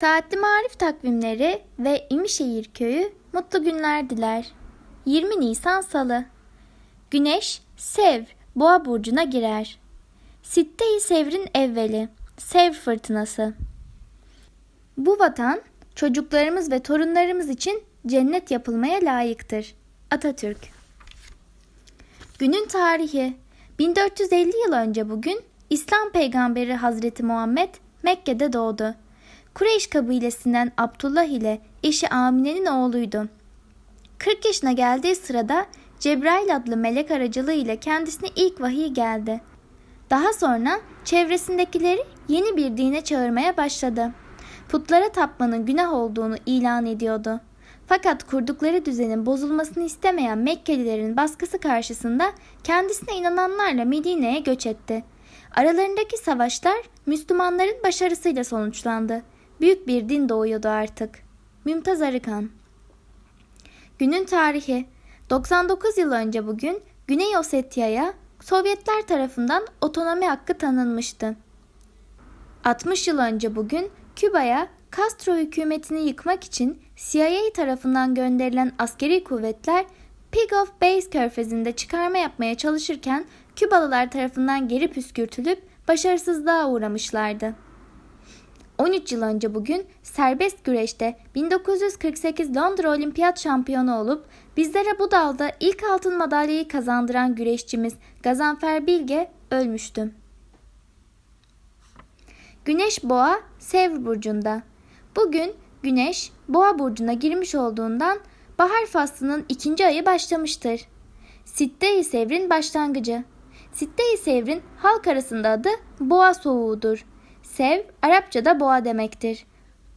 Saatli Marif takvimleri ve İmişehir Köyü mutlu günler diler. 20 Nisan Salı Güneş, Sev, Boğa burcuna girer. Sitte-i Sevr'in evveli, Sev fırtınası. Bu vatan, çocuklarımız ve torunlarımız için cennet yapılmaya layıktır. Atatürk Günün tarihi 1450 yıl önce bugün İslam peygamberi Hazreti Muhammed Mekke'de doğdu. Kureyş kabilesinden Abdullah ile eşi Amine'nin oğluydu. 40 yaşına geldiği sırada Cebrail adlı melek aracılığı ile kendisine ilk vahiy geldi. Daha sonra çevresindekileri yeni bir dine çağırmaya başladı. Putlara tapmanın günah olduğunu ilan ediyordu. Fakat kurdukları düzenin bozulmasını istemeyen Mekkelilerin baskısı karşısında kendisine inananlarla Medine'ye göç etti. Aralarındaki savaşlar Müslümanların başarısıyla sonuçlandı. Büyük bir din doğuyordu artık. Mümtaz Arıkan Günün tarihi 99 yıl önce bugün Güney Osetya'ya Sovyetler tarafından otonomi hakkı tanınmıştı. 60 yıl önce bugün Küba'ya Castro hükümetini yıkmak için CIA tarafından gönderilen askeri kuvvetler Pig of Base körfezinde çıkarma yapmaya çalışırken Kübalılar tarafından geri püskürtülüp başarısızlığa uğramışlardı. 13 yıl önce bugün serbest güreşte 1948 Londra Olimpiyat şampiyonu olup bizlere bu dalda ilk altın madalyayı kazandıran güreşçimiz Gazanfer Bilge ölmüştü. Güneş Boğa Sevr burcunda. Bugün Güneş Boğa burcuna girmiş olduğundan bahar faslının ikinci ayı başlamıştır. Sitte-i Sevr'in başlangıcı. Sitte-i Sevr'in halk arasında adı Boğa soğuğudur. Sev Arapçada boğa demektir.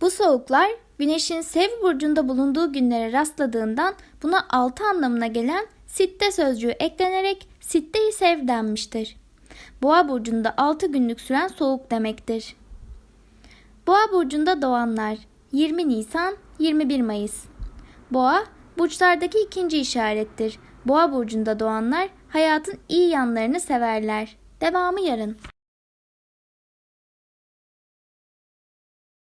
Bu soğuklar Güneş'in Sev burcunda bulunduğu günlere rastladığından buna altı anlamına gelen sitte sözcüğü eklenerek sitte-i sev denmiştir. Boğa burcunda 6 günlük süren soğuk demektir. Boğa burcunda doğanlar 20 Nisan 21 Mayıs. Boğa burçlardaki ikinci işarettir. Boğa burcunda doğanlar hayatın iyi yanlarını severler. Devamı yarın.